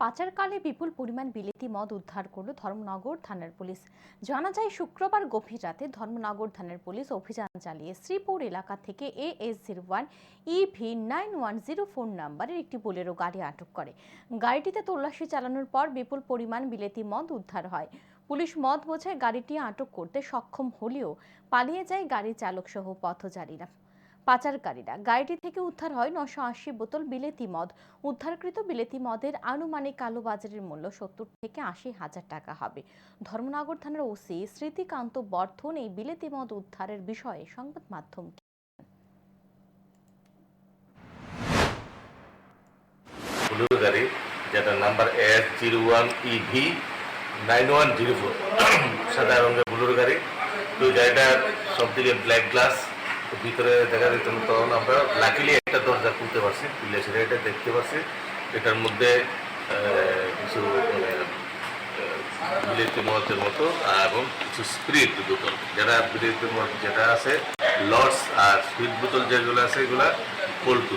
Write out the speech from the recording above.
পাচারকালে বিপুল পরিমাণ বিলেতি মদ উদ্ধার করল ধর্মনগর থানার পুলিশ। জানা যায়, শুক্রবার গভীর রাতে ধর্মনগর থানার পুলিশ অভিযান চালিয়ে শ্রীপুর এলাকা থেকে A S zero one EV nine one zero four নাম্বারের একটি বোলেরো গাড়ি আটক করে। গাড়িটিতে তল্লাশি চালানোর পর বিপুল পরিমাণ বিলেতি মদ উদ্ধার হয়। পুলিশ মদ বোঝায় গাড়িটি আটক করতে সক্ষম হলেও পালিয়ে যায় গাড়ি চালক সহ পথচারীরা। পাচারকারীরা। গাড়িটি থেকে উদ্ধার হয় নশো আশি বোতল বিলেতি মদ। উদ্ধারকৃত বিলেতি মদের আনুমানিক কালোবাজারের মূল্য সত্তর থেকে আশি হাজার টাকা হবে। ধর্মনগর থানার ওসি স্মৃতিকান্ত বর্ধন এই বিলেতি মদ উদ্ধারের বিষয়ে সংবাদ মাধ্যমকে যেটার number S zero one EV nine one zero four সাদা রঙের ব্লুর গাড়ি তো গাড়িটার সব দিকে ব্ল্যাক গ্লাস ভিতরে দেখা যেত তখন আমরা লাকিলি একটা দরজা খুলতে পারছি খুলে সেটা এটা দেখতে পারছি। এটার মধ্যে কিছু মানে বিলেতি মদের মতো এবং কিছু স্প্রিট বোতল। যারা বিলেতি মদ যেটা আছে লস আর স্প্রিট বোতল যেগুলো আছে, এগুলা কোল্ড